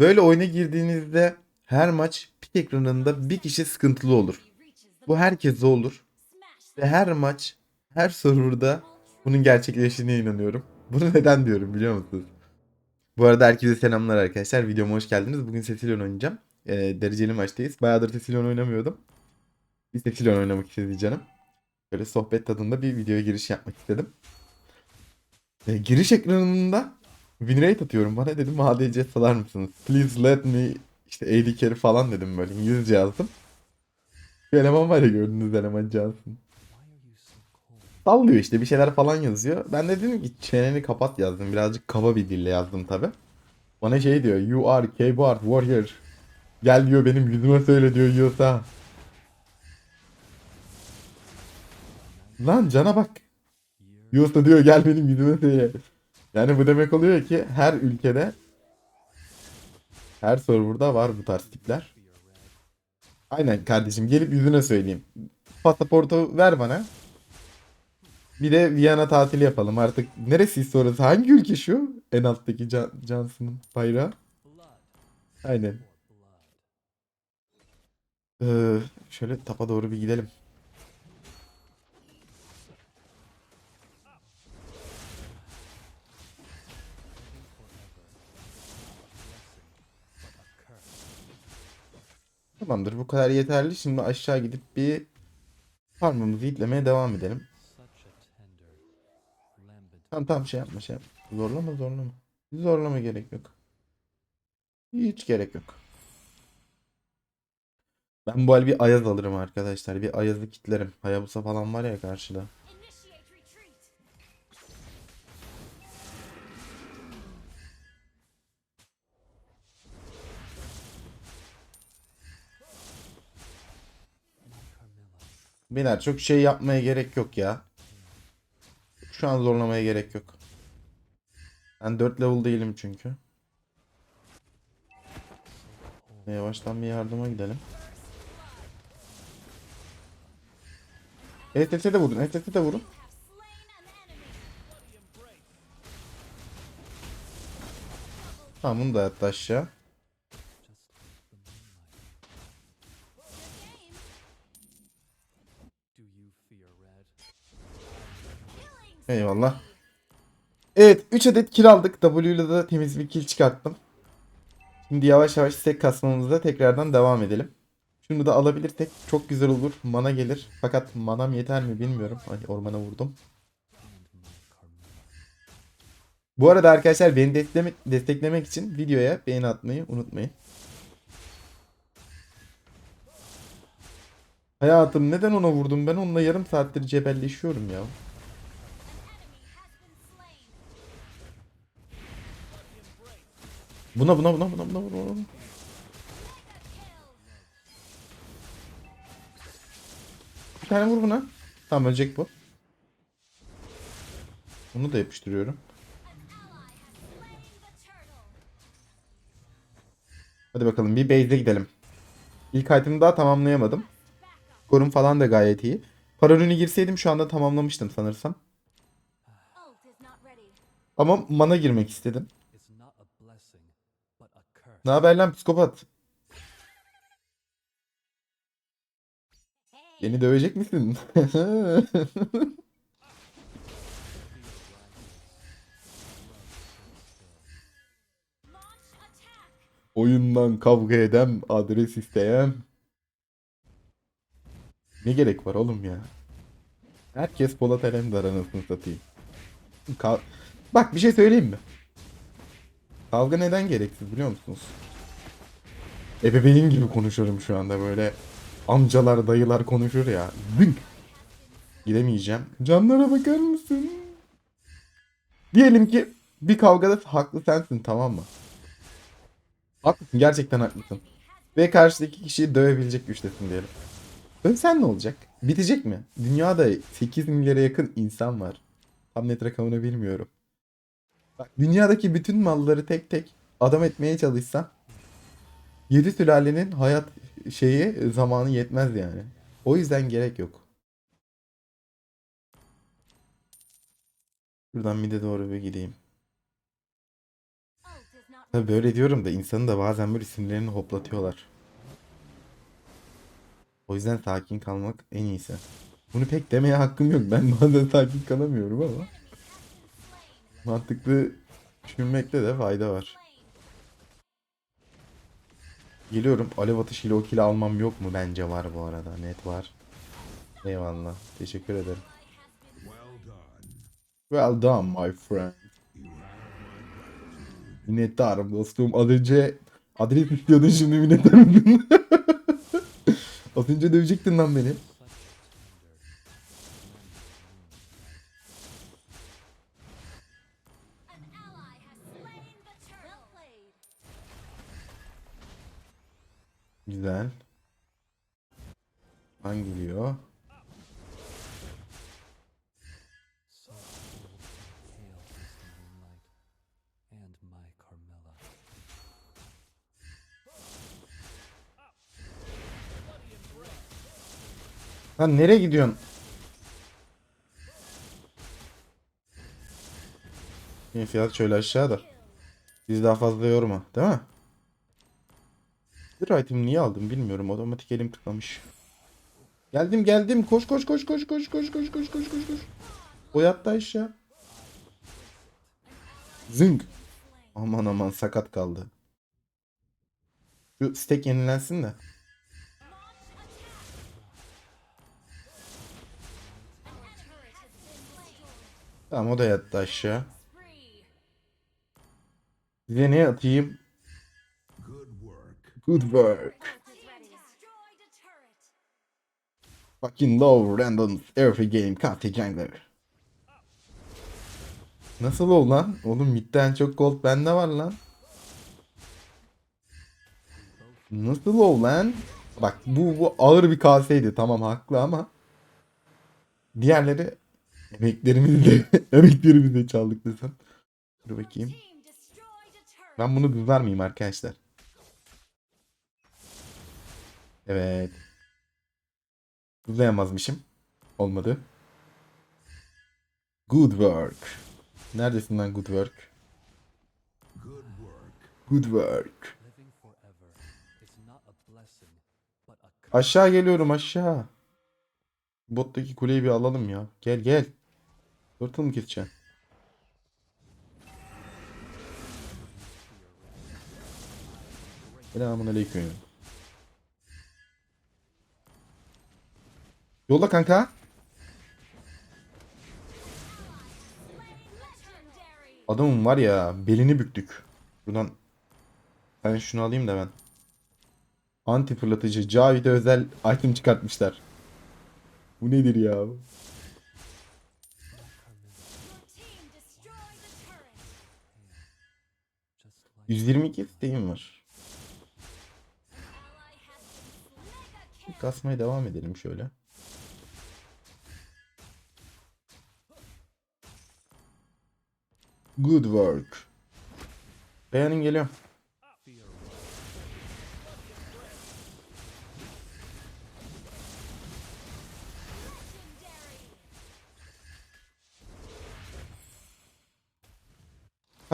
Böyle oyuna girdiğinizde her maç pik ekranında bir kişi sıkıntılı olur. Bu herkese olur. Ve her maç, her serverda bunun gerçekleştiğine inanıyorum. Bunu neden diyorum biliyor musunuz? Bu arada herkese selamlar arkadaşlar. Videoma hoş geldiniz. Bugün Cecilion oynayacağım. Ee, dereceli maçtayız. Bayağıdır Cecilion oynamıyordum. Bir Cecilion oynamak istedi canım. Böyle sohbet tadında bir videoya giriş yapmak istedim. Ee, giriş ekranında win rate atıyorum. Bana dedim ADC salar mısınız? Please let me işte AD carry falan dedim böyle İngilizce yazdım. Bir eleman var ya gördüğünüz eleman Johnson. Sallıyor işte bir şeyler falan yazıyor. Ben de dedim ki çeneni kapat yazdım. Birazcık kaba bir dille yazdım tabi. Bana şey diyor. You are keyboard warrior. Gel diyor benim yüzüme söyle diyor yiyorsa. Lan cana bak. Yiyorsa diyor gel benim yüzüme söyle. Yani bu demek oluyor ki her ülkede her serverda var bu tarz tipler. Aynen kardeşim gelip yüzüne söyleyeyim. Pasaportu ver bana. Bir de Viyana tatili yapalım artık. Neresi orası? Hangi ülke şu? En alttaki Can Johnson'ın bayrağı. Aynen. Ee, şöyle tapa doğru bir gidelim. Tamamdır bu kadar yeterli. Şimdi aşağı gidip bir farmımızı itlemeye devam edelim. Tamam tamam şey yapma şey yapma. Zorlama zorlama. Zorlama gerek yok. Hiç gerek yok. Ben bu hal bir Ayaz alırım arkadaşlar. Bir Ayaz'ı kitlerim. Hayabusa falan var ya karşıda. Beyler çok şey yapmaya gerek yok ya. Şu an zorlamaya gerek yok. Ben 4 level değilim çünkü. Yavaştan bir yardıma gidelim. ETS'e de vurun, ETS'e de vurun. Tamam bunu da yattı aşağı. Eyvallah. Evet 3 adet kill aldık. W ile de temiz bir kill çıkarttım. Şimdi yavaş yavaş stack kasmamızda tekrardan devam edelim. Şunu da alabilirsek çok güzel olur. Mana gelir. Fakat manam yeter mi bilmiyorum. Ay ormana vurdum. Bu arada arkadaşlar beni desteklemek, desteklemek için videoya beğeni atmayı unutmayın. Hayatım neden ona vurdum? Ben onunla yarım saattir cebelleşiyorum ya. Buna buna buna buna buna buna. Bir tane vur buna. Tamam ölecek bu. Bunu da yapıştırıyorum. Hadi bakalım bir base'e gidelim. İlk item'ı daha tamamlayamadım. Korum falan da gayet iyi. Parolünü girseydim şu anda tamamlamıştım sanırsam. Ama mana girmek istedim. Ne haber lan psikopat? Beni dövecek misin? Oyundan kavga eden, adres isteyen. Ne gerek var oğlum ya? Herkes Polat Alemdar anasını satayım. Ka- Bak bir şey söyleyeyim mi? Kavga neden gereksiz biliyor musunuz? Ebeveyn gibi konuşuyorum şu anda böyle. Amcalar, dayılar konuşur ya. Zınk. Gidemeyeceğim. Canlara bakar mısın? Diyelim ki bir kavgada haklı sensin tamam mı? Haklısın gerçekten haklısın. Ve karşıdaki kişiyi dövebilecek güçtesin diyelim. Dövsen ne olacak? Bitecek mi? Dünyada 8 milyara yakın insan var. Tam net rakamını bilmiyorum. Bak, dünyadaki bütün malları tek tek adam etmeye çalışsan 7 sülalenin hayat şeyi zamanı yetmez yani. O yüzden gerek yok. Şuradan mide doğru bir gideyim. Tabii böyle diyorum da insanın da bazen böyle sinirlerini hoplatıyorlar. O yüzden sakin kalmak en iyisi. Bunu pek demeye hakkım yok. Ben bazen sakin kalamıyorum ama mantıklı düşünmekte de fayda var. Geliyorum. Alev atışıyla o kili almam yok mu? Bence var bu arada. Net var. Eyvallah. Teşekkür ederim. Well done my friend. Minnettarım dostum. Az önce adres istiyordun şimdi minnettar mısın? Az önce dövecektin lan beni. Lan nereye gidiyorsun? Benim fiyat şöyle aşağıda. Biz daha fazla yorma, değil mi? Bir item niye aldım bilmiyorum. Otomatik elim tıklamış. Geldim geldim. Koş koş koş koş koş koş koş koş koş koş koş. O yattı aşağı. Zınk. Aman aman sakat kaldı. Şu stack yenilensin de. Tamam o da yattı aşağı. Size ne atayım? Good work. Fucking low random every game Kate Jungler. Nasıl ol lan? Oğlum midden çok gold bende var lan. Nasıl ol lan? Bak bu, bu ağır bir kaseydi tamam haklı ama diğerleri Emeklerimizi de, emeklerimizi de çaldık desem. Dur bakayım. Ben bunu duyar mıyım arkadaşlar? Evet. Duyamazmışım. Olmadı. Good work. Neredesin lan good work? Good work. Aşağı geliyorum aşağı. Bottaki kuleyi bir alalım ya. Gel gel. Turtle mı keseceksin? Selamun aleyküm. Yolla kanka. Adamın var ya belini büktük. Buradan ben şunu alayım da ben. Anti fırlatıcı Cavit'e özel item çıkartmışlar. Bu nedir ya? 122 isteğim var. Kasmaya devam edelim şöyle. Good work. Beğenin geliyor.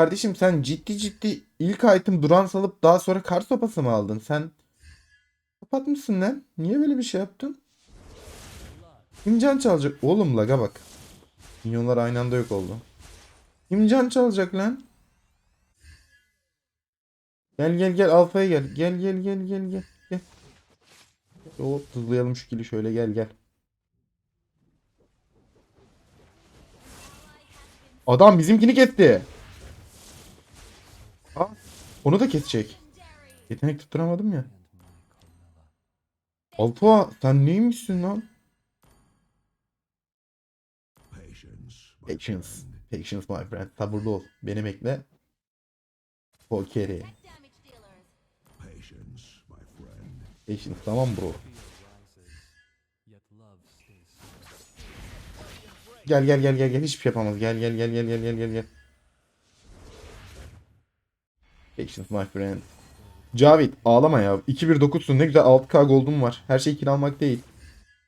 Kardeşim sen ciddi ciddi ilk item duran salıp daha sonra kar sopası mı aldın? Sen kapatmışsın lan. Niye böyle bir şey yaptın? Kim can çalacak? Oğlum laga bak. Minyonlar aynı anda yok oldu. Kim can çalacak lan? Gel gel gel alfaya gel. Gel gel gel gel gel. Gel. Hop hızlayalım şu kili şöyle gel gel. Adam bizimkini kesti. Onu da kesecek. Yetenek tutturamadım ya. Alfa sen neymişsin lan? Patience. Patience my friend. Sabırlı ol. Beni bekle. Pokeri. Patience tamam bro. Gel gel gel gel gel. Hiçbir şey yapamaz. Gel gel gel gel gel gel gel. Patience my friend. Cavit ağlama ya. 2-1-9'sun ne güzel 6K gold'um var. Her şey kill almak değil.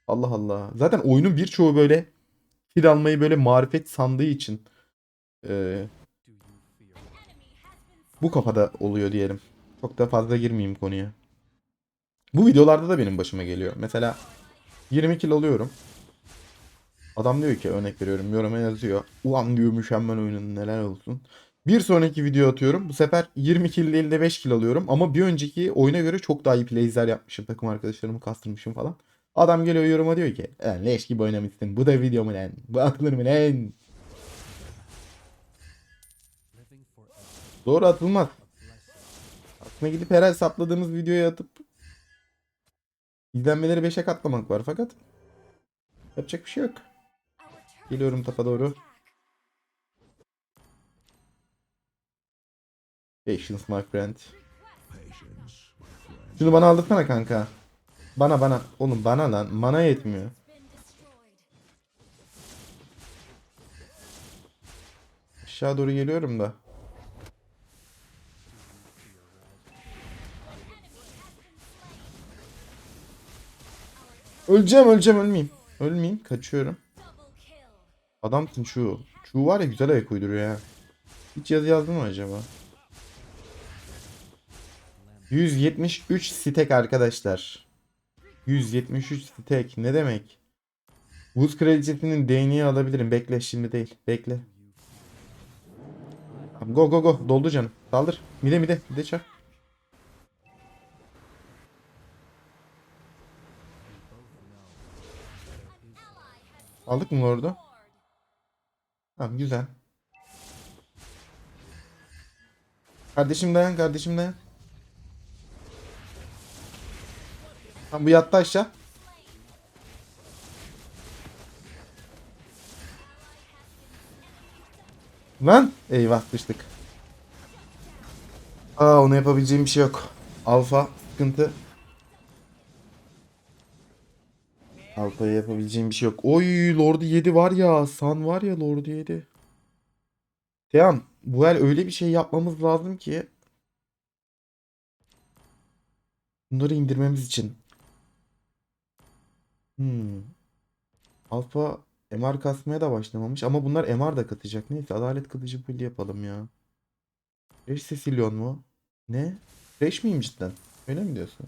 Allah Allah. Zaten oyunun birçoğu böyle kill almayı böyle marifet sandığı için. Been bu kafada oluyor diyelim. Çok da fazla girmeyeyim konuya. Bu videolarda da benim başıma geliyor. Mesela 20 kill alıyorum. Adam diyor ki örnek veriyorum yoruma yazıyor. Ulan diyor mükemmel oyunun neler olsun. Bir sonraki video atıyorum. Bu sefer 20 kill değil de 5 kill alıyorum. Ama bir önceki oyuna göre çok daha iyi plays'ler yapmışım. Takım arkadaşlarımı kastırmışım falan. Adam geliyor yoruma diyor ki "Lan leş gibi oynamışsın. Bu da video mu lan? Bu atılır mı lan? Doğru atılmaz. Aslında gidip her hesapladığımız videoya atıp izlenmeleri 5'e katlamak var fakat yapacak bir şey yok. Geliyorum tapa doğru. Patience my friend. Şunu bana aldırsana kanka. Bana bana. Oğlum bana lan. Mana yetmiyor. Aşağı doğru geliyorum da. Öleceğim öleceğim ölmeyeyim. Ölmeyeyim kaçıyorum. Adamsın şu. Şu var ya güzel ayak uyduruyor ya. Hiç yazı yazdın mı acaba? 173 stek arkadaşlar. 173 stek ne demek? Buz kraliçesinin değneği alabilirim. Bekle şimdi değil. Bekle. Go go go. Doldu canım. Saldır. Mide mide. Mide çak. Aldık mı orada? Tamam güzel. Kardeşim dayan kardeşim dayan. Tamam bu yattı aşağı. Lan eyvah düştük. Aa onu yapabileceğim bir şey yok. Alfa sıkıntı. Alfa'ya yapabileceğim bir şey yok. Oy Lord'u yedi var ya. San var ya Lord'u yedi. Teyan bu el öyle bir şey yapmamız lazım ki. Bunları indirmemiz için. Hmm. Alfa MR kasmaya da başlamamış ama bunlar MR da katacak. Neyse adalet kılıcı build yapalım ya. Fresh Cecilion mu? Ne? Fresh miyim cidden? Öyle mi diyorsun?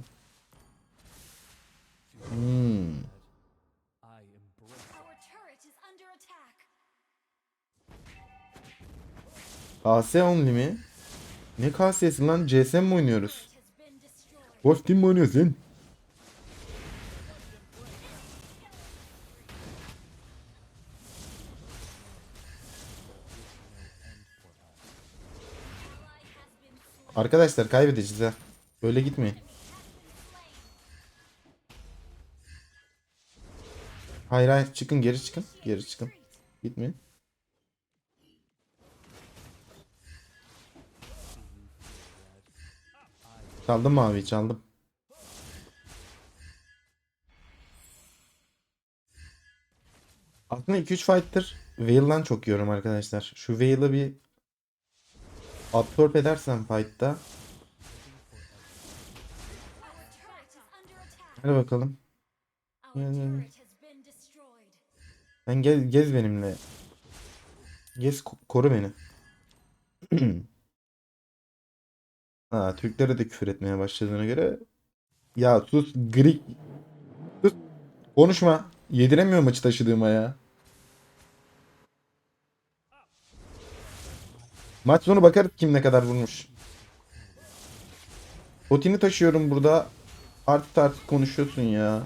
Hmm. KS only mi? Ne KS'si lan? CSM mi oynuyoruz? Ghost Team mi oynuyorsun? Arkadaşlar kaybedeceğiz ha. Böyle gitmeyin. Hayır hayır çıkın geri çıkın. Geri çıkın. Gitmeyin. Çaldım mavi çaldım. Aslında 2-3 fight'tır Veil'den çok yiyorum arkadaşlar. Şu Veil'ı bir absorb edersem fight'ta. Hadi bakalım. Destroyed. Sen gez, gez benimle. Gez ko- koru beni. ha, Türklere de küfür etmeye başladığına göre. Ya sus Greek. Sus. Konuşma. Yediremiyor maçı taşıdığıma ya. Maç sonu bakarız kim ne kadar vurmuş. Otini taşıyorum burada. Artık artık konuşuyorsun ya.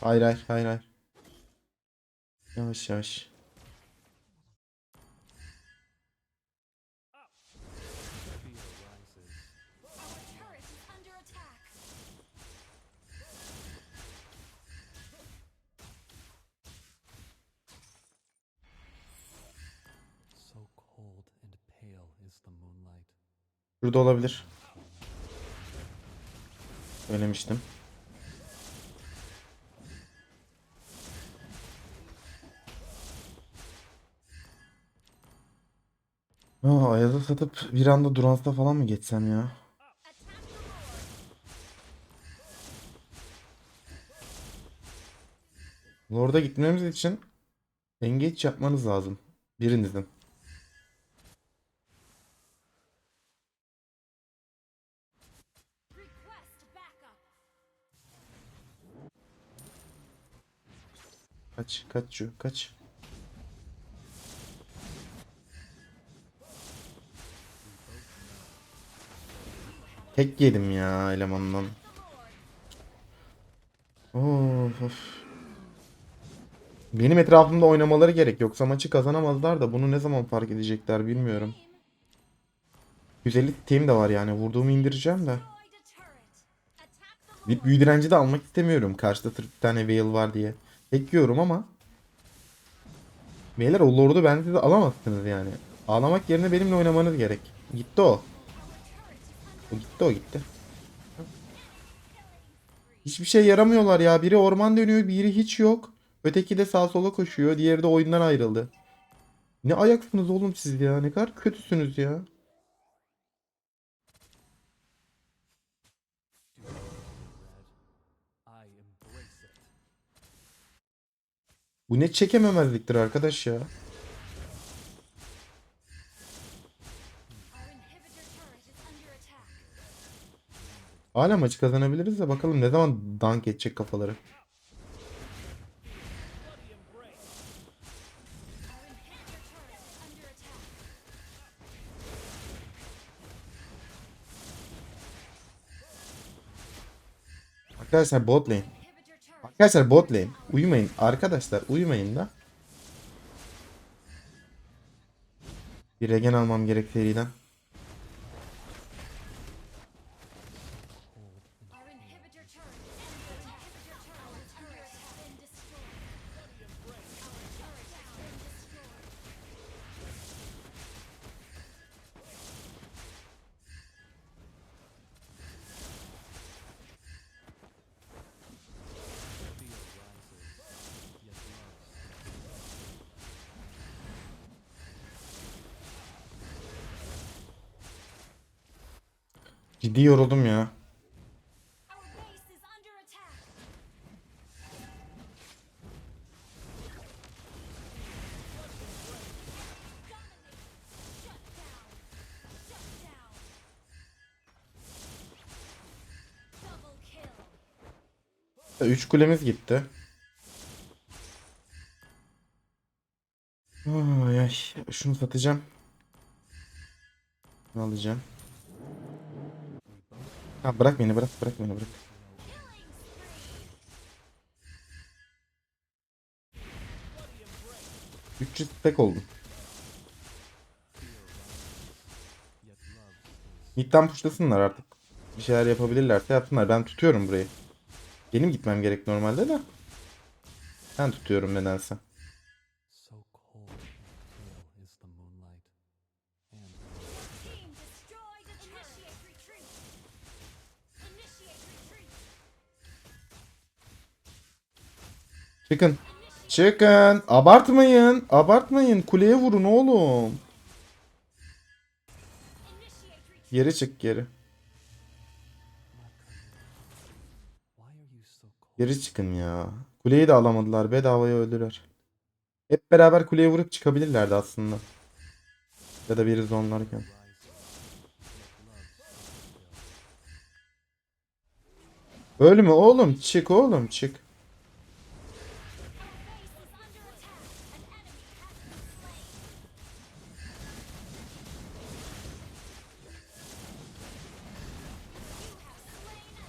Hayır hayır hayır hayır. Yavaş yavaş. Şurada olabilir. Söylemiştim. Aa, Ayaz'a satıp bir anda Durans'ta falan mı geçsem ya? Lord'a gitmemiz için engage yapmanız lazım. Birinizin. Kaç, kaç şu, kaç. Tek yedim ya elemandan. Of, of. Benim etrafımda oynamaları gerek yoksa maçı kazanamazlar da bunu ne zaman fark edecekler bilmiyorum. 150 team de var yani vurduğumu indireceğim de. Bir büyü direnci de almak istemiyorum. Karşıda bir tane Veil var diye. Tek yiyorum ama. Beyler o Lord'u bence de alamazsınız yani. Ağlamak yerine benimle oynamanız gerek. Gitti o. O gitti o gitti. Hiçbir şey yaramıyorlar ya. Biri orman dönüyor, biri hiç yok. Öteki de sağ sola koşuyor. Diğeri de oyundan ayrıldı. Ne ayaksınız oğlum siz ya? Ne kadar kötüsünüz ya. Bu ne çekememezliktir arkadaş ya. Hala maçı kazanabiliriz de bakalım ne zaman dank edecek kafaları. Arkadaşlar bot. Arkadaşlar bot lane. Uyumayın. Arkadaşlar uyumayın da. Bir regen almam gerek seriden. Down. Double kill. 3 kulemiz gitti. Ay. Şunu satacağım. Bunu alacağım. Ha bırak beni bırak bırak beni bırak. 300 tek oldum. Midden puşlasınlar artık. Bir şeyler yapabilirlerse yapsınlar. Ben tutuyorum burayı. Benim gitmem gerek normalde de. Ben tutuyorum nedense. Çıkın. Çıkın. Abartmayın. Abartmayın. Kuleye vurun oğlum. Geri çık geri. Geri çıkın ya. Kuleyi de alamadılar. Bedavaya öldüler. Hep beraber kuleye vurup çıkabilirlerdi aslında. Ya da biri zonlarken. Ölme oğlum. Çık oğlum çık.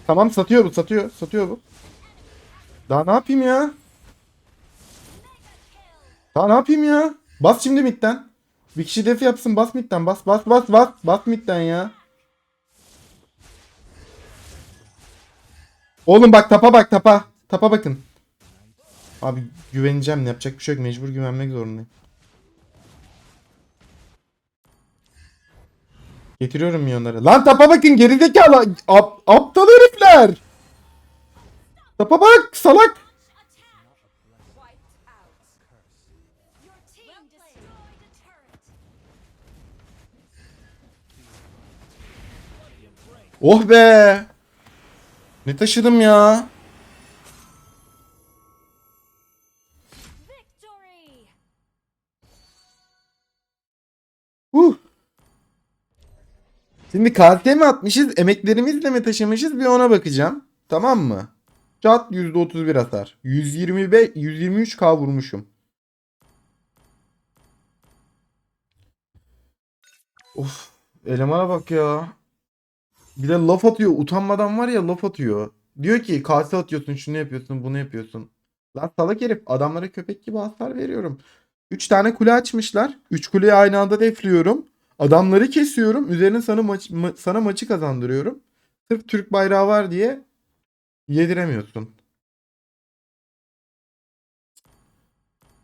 Tamam satıyor bu satıyor. Satıyor bu. Daha ne yapayım ya? Daha ne yapayım ya? Bas şimdi midden. Bir kişi def yapsın bas midden bas bas bas bas bas midden ya. Oğlum bak tapa bak tapa. Tapa bakın. Abi güveneceğim yapacak bir şey yok mecbur güvenmek zorundayım. Getiriyorum milyonları. Lan tapa bakın gerizekalı. Ap aptal herifler. Tapa bak salak. Oh be. Ne taşıdım ya. Uh. Şimdi KT mi atmışız, emeklerimizle mi taşımışız bir ona bakacağım. Tamam mı? Çat %31 hasar. 125 123k vurmuşum. Of, elemana bak ya. Bir de laf atıyor. Utanmadan var ya laf atıyor. Diyor ki kase atıyorsun, şunu yapıyorsun, bunu yapıyorsun. Lan salak herif adamlara köpek gibi hasar veriyorum. 3 tane kule açmışlar. 3 kuleyi aynı anda defliyorum. Adamları kesiyorum. Üzerine sana, maç, ma- sana maçı kazandırıyorum. Sırf Türk bayrağı var diye yediremiyorsun.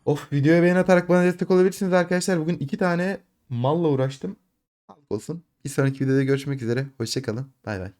Of videoya beğen atarak bana destek olabilirsiniz arkadaşlar. Bugün iki tane malla uğraştım. Sağlık olsun. Bir sonraki videoda görüşmek üzere. Hoşçakalın. Bay bay.